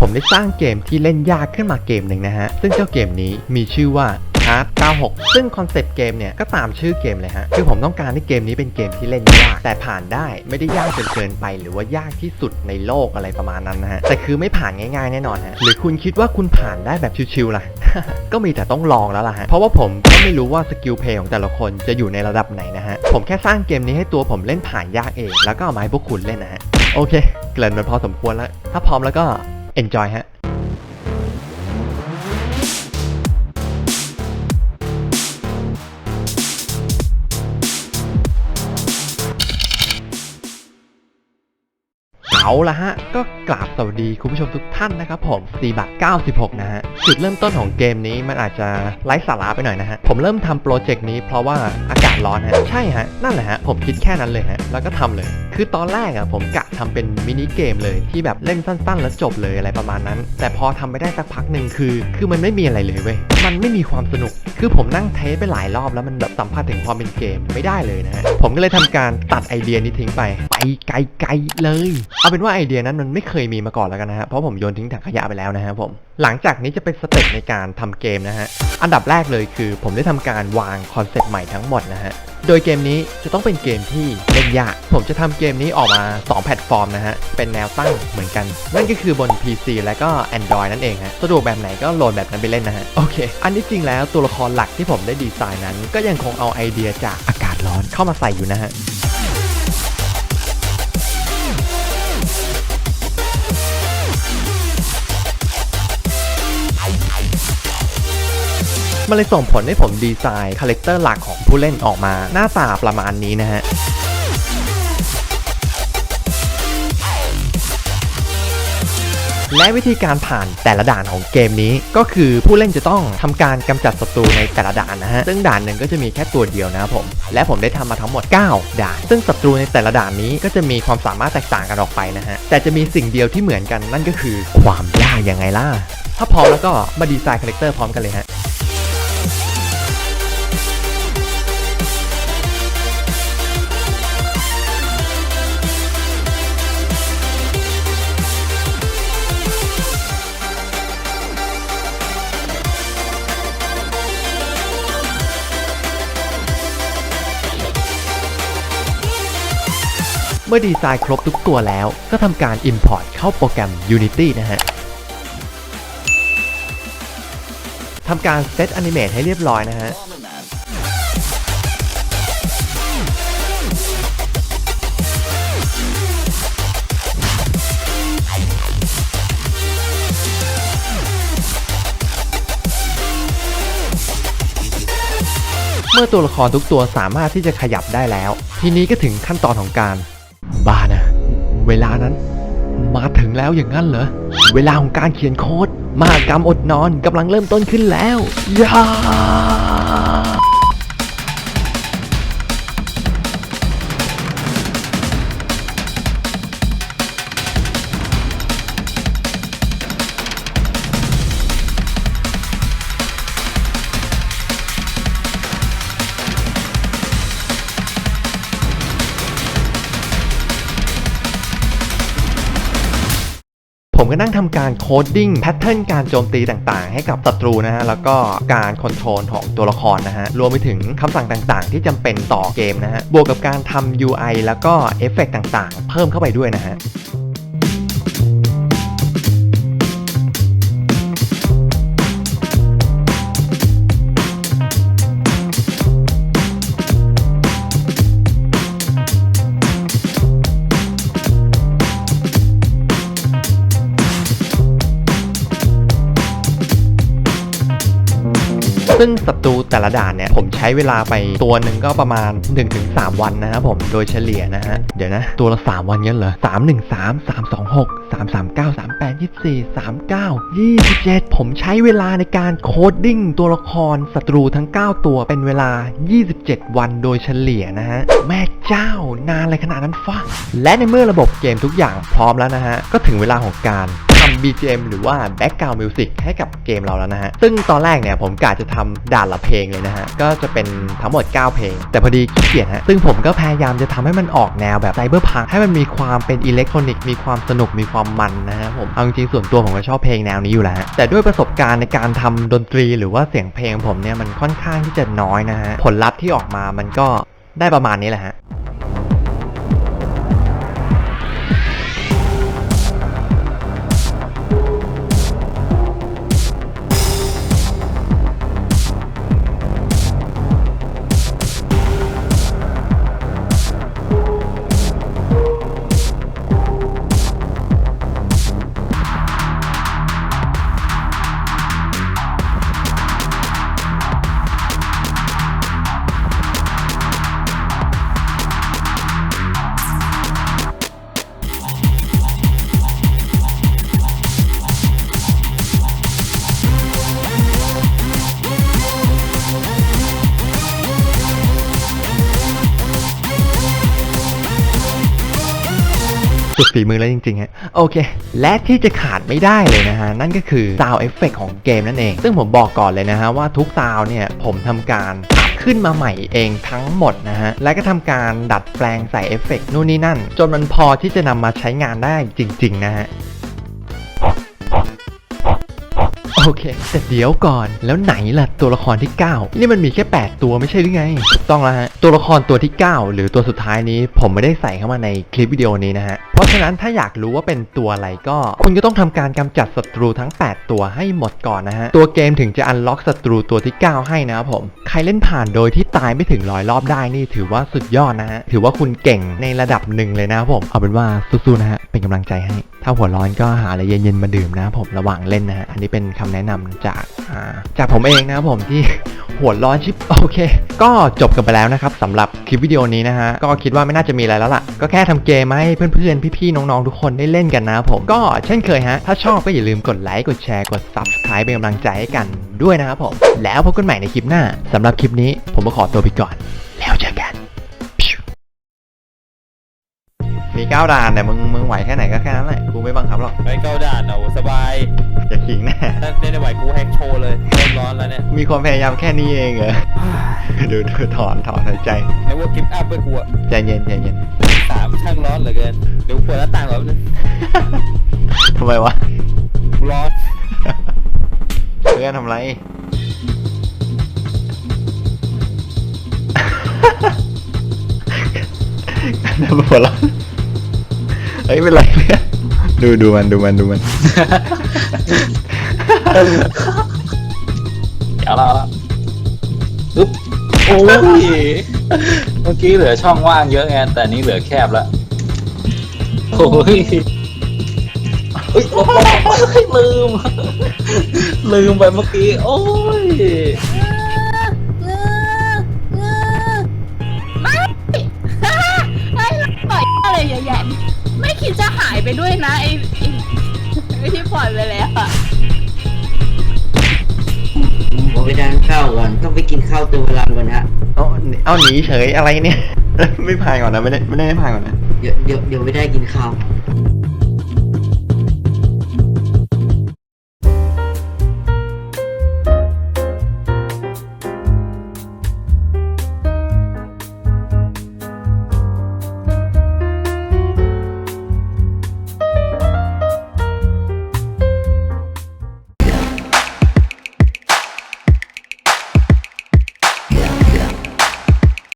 ผมได้สร้างเกมที่เล่นยากขึ้นมาเกมหนึ่งนะฮะ ซึ่งเจ้าเกมนี้มีชื่อว่า Hard 96 ซึ่งคอนเซปต์เกมเนี่ยก็ตามชื่อเกมเลยฮะ คือผมต้องการให้เกมนี้เป็นเกมที่เล่นยาก แต่ผ่านได้ไม่ได้ยากจนเกินไป หรือว่ายากที่สุดในโลกอะไรประมาณนั้นนะฮะ แต่คือไม่ผ่านง่ายๆแน่นอนฮะ หรือคุณคิดว่าคุณผ่านได้แบบชิวๆล่ะ ก็มีแต่ต้องลองแล้วล่ะฮะ เพราะว่าผมก็ไม่รู้ว่าสกิลเพย์ของแต่ละคนจะอยู่ในระดับไหนนะฮะ ผมแค่สร้างเกมนี้ให้ตัวผมเล่นผ่านยากเอง แล้วก็เอามาให้พวกคุณเล่นนะฮะ โอเค เกริ่นมันพอสมควรแล้ว ถ้าพร้อมแล้วก็ enjoy ฮะ เอาละฮะ ก็กราบสวัสดีคุณผู้ชมทุกท่านนะครับผม4บาท96 นะฮะ จุดเริ่มต้นของเกมนี้มันอาจจะไร้สาระไปหน่อยนะฮะ ผมเริ่มทำโปรเจกต์นี้เพราะว่าอากาศร้อนฮะ ใช่ฮะ นั่นแหละฮะ ผมคิดแค่นั้นเลยฮะ แล้วก็ทำเลย คือตอนแรกอะผมกะทำเป็นมินิเกมเลยที่แบบเล่นสั้นๆ แล้วจบเลยอะไรประมาณนั้น แต่พอทำไปได้สักพักหนึ่งคือ คือมันไม่มีอะไรเลยเว้ย มันไม่มีความสนุก คือผมนั่งเทสไปหลายรอบแล้วมันแบบสัมผัสถึงความเป็นเกมไม่ได้เลยนะฮะ ผมก็เลยทำการตัดไอเดียนี้ทิ้งไป ไปไกลๆเลย เอาเป็นว่าไอเดียนั้นมันไม่เคยมีมาก่อนแล้วกันนะฮะ เพราะผมโยนทิ้งถังขยะไปแล้วนะฮะผม หลังจากนี้จะเป็นสเต็ปในการทำเกมนะฮะ อันดับแรกเลยคือผมได้ทำการวางคอนเซ็ปต์ใหม่ทั้งหมดนะฮะ โดยเกมนี้จะต้องเป็นเกมที่เล่นยาก ผมจะทำเกมนี้ออกมา 2 แพลตฟอร์มนะฮะ เป็นแนวตั้งเหมือนกัน นั่นก็คือบน PC และก็ Android นั่นเองฮะ สะดวกแบบไหนก็โหลดแบบนั้นไปเล่นนะฮะ โอเค อันนี้จริงแล้วตัวละครหลักที่ผมได้ดีไซน์นั้น ก็ยังคงเอาไอเดียจากอากาศร้อนเข้ามาใส่อยู่นะฮะ มันเลยส่งผลให้ผมดีไซน์คาแรคเตอร์หลักของผู้เล่นออกมา หน้าตาประมาณนี้นะฮะและวิธีการผ่านแต่ละด่านของเกมนี้ ก็คือผู้เล่นจะต้องทำการกำจัดศัตรูในแต่ละด่านนะฮะ ซึ่งด่านหนึ่งก็จะมีแค่ตัวเดียวนะครับผม และผมได้ทำมาทั้งหมด 9 ด่าน ซึ่งศัตรูในแต่ละด่านนี้ก็จะมีความสามารถแตกต่างกันออกไปนะฮะ แต่จะมีสิ่งเดียวที่เหมือนกันนั่นก็คือความยากยังไงล่ะ ถ้าพร้อมแล้วก็มาดีไซน์คาแรคเตอร์พร้อมกันเลยฮะ เมื่อดีไซน์ครบทุกตัวแล้วก็ทำการ Import เข้าโปรแกรม Unity นะฮะทำการ Set Animate ให้เรียบร้อยนะฮะเมื่อตัวละครทุกตัวสามารถที่จะขยับได้แล้ว ทีนี้ก็ถึงขั้นตอนของการ บ้านะ เวลานั้น มาถึงแล้วอย่างนั้นเหรอ เวลาของการเขียนโค้ดมากรรมอดนอนกำลังเริ่มต้นขึ้นแล้วยา ผมก็นั่งทำการโคดดิ้งแพทเทิร์นการโจมตีต่างๆ ให้กับศัตรูนะฮะแล้วก็การคอนโทรลของตัวละครนะฮะรวมไปถึงคำสั่งต่างๆ ที่จำเป็นต่อเกมนะฮะบวกกับการทำ UI แล้วก็เอฟเฟกต์ต่างๆ เพิ่มเข้าไปด้วยนะฮะ ซึ่งศัตรูแต่ละด่านเนี่ยผมใช้เวลาไปตัวหนึ่งก็ประมาณ 1-3 วันนะครับผมโดยเฉลี่ยนะฮะเดี๋ยวนะ ตัวละ 3 วันงั้นเหรอ3 1 3 3 2 6 3 3 9 3 8 24 39 27 ผมใช้เวลาในการโคดดิ้งตัวละครศัตรูทั้ง 9 ตัวเป็นเวลา 27 วันโดยเฉลี่ยนะฮะแม่เจ้านานอะไรขนาดนั้นฟ้าและในเมื่อระบบเกมทุกอย่างพร้อมแล้วนะฮะก็ถึงเวลาของการทำ BGM หรือว่า Background Music ให้กับเกมเราแล้วนะฮะ ซึ่งตอนแรกเนี่ยผมกะจะทำด่านละเพลงเลยนะฮะ ก็จะเป็นทั้งหมด 9 เพลง แต่พอดีขี้เกียจฮะ ซึ่งผมก็พยายามจะทำให้มันออกแนวแบบไซเบอร์พังให้มันมีความเป็นอิเล็กทรอนิกส์มีความสนุกมีความมันนะฮะผม เอาจริงๆส่วนตัวผมก็ชอบเพลงแนวนี้อยู่แล้วฮะ แต่ด้วยประสบการณ์ในการทำดนตรีหรือว่าเสียงเพลงผมเนี่ยมันค่อนข้างที่จะน้อยนะฮะ ผลลัพธ์ที่ออกมามันก็ได้ประมาณนี้แหละฮะ สุดฝีมือแล้วจริงๆฮะโอเค และที่จะขาดไม่ได้เลยนะฮะ นั่นก็คือซาวเอฟเฟกของเกมนั่นเอง ซึ่งผมบอกก่อนเลยนะฮะว่าทุกซาวเนี่ยผมทำการขึ้นมาใหม่เองทั้งหมดนะฮะ และก็ทำการดัดแปลงใส่เอฟเฟกต์นู่นนี่นั่น จนมันพอที่จะนำมาใช้งานได้จริง ๆ นะฮะ โอเค แต่เดี๋ยวก่อนแล้วไหนล่ะตัวละครที่ 9 นี่มันมีแค่ 8 ตัวไม่ใช่หรือไงถูกต้องแล้วฮะ ตัวละครตัวที่ 9 หรือตัวสุดท้ายนี้ผมไม่ได้ใส่เข้ามาในคลิปวิดีโอนี้นะฮะ เพราะฉะนั้นถ้าอยากรู้ว่าเป็นตัวอะไรก็ คุณก็ต้องทำการกำจัดศัตรูทั้ง 8 ตัวให้หมดก่อนนะฮะ ตัวเกมถึงจะอันล็อกศัตรูตัวที่ 9 ให้นะครับผม ใครเล่นผ่านโดยที่ตายไม่ถึงร้อยรอบได้นี่ถือว่าสุดยอดนะฮะ ถือว่าคุณเก่งในระดับหนึ่งเลยนะครับผม เอาเป็นว่าสู้ๆนะฮะ เป็นกำลังใจให้ถ้าหัวร้อนก็หาอะไรเย็นๆมาดื่มนะผมระหว่างเล่นนะฮะอันนี้เป็นคำแนะนำจากาจากผมเองนะผมที่หัวร้อนชิบโอเค ก็จบกันไปแล้วนะครับสำหรับคลิปวิดีโอนี้นะฮะก็คิดว่าไม่น่าจะมีอะไรแล้วล่ะ ก็แค่ทำเกมให้เพื่อนๆ พี่ๆ น้องๆ ทุกคนได้เล่นกันนะผมก็เช่นเคยฮะ ถ้าชอบก็อย่าลืมกดไลค์กดแชร์กด subscribe เป็นกำลังใจให้กันด้วยนะครับผม แล้วพบกันใหม่ในคลิปหน้าสำหรับคลิปนี้ผมก็ขอตัวไปก่อน แล้วเจอกัน มีก้าวดานแต่มึงมึงไหวแค่ไหนก็แค่นั้นแหละกูไม่บังคับหรอกไปเก้าด่านเอาสบายอย่าขิงแน่ถ้าเล่นได้ไหวกูแฮกโชว์เลยเริ่มร้อนแล้วเนี่ยมีความพยายามแค่นี้เองเหรอดูดูถอนถอนหายใจแล้วว่ากิฟต์อัพไปกูอะใจเย็นใจเย็นสามช่างร้อนเหลือเกินเดี๋ยวกูเปิดหน้าต่างก่อนแป๊บนึงทำไมวะกูร้อนเพื่อนทำไรทำหัวเราะเฮ้ยเป็นไรเพื่อนดูดูมันดูมันดูมันเดี๋ยวเราละปึ๊บโอ้ยเมื่อกี้เหลือช่องว่างเยอะไงแต่นี้เหลือแคบแล้วโอ้ยเฮ้ยโอ้ยลืม ลืมไปเมื่อกี้ โอ้ย ด้วยนะไอ้ไอ้ไอ้ที่ปล่อยไปแล้วอะผมไปทานข้าวก่อน ต้องไปกินข้าวเติมพลังก่อนฮะ เอาเอาหนีเฉยอะไรเนี่ย ไม่พายก่อนนะไม่ได้ไม่ได้ไม่พายก่อนนะ เดี๋ยวเดี๋ยวเดี๋ยวไม่ได้กินข้าว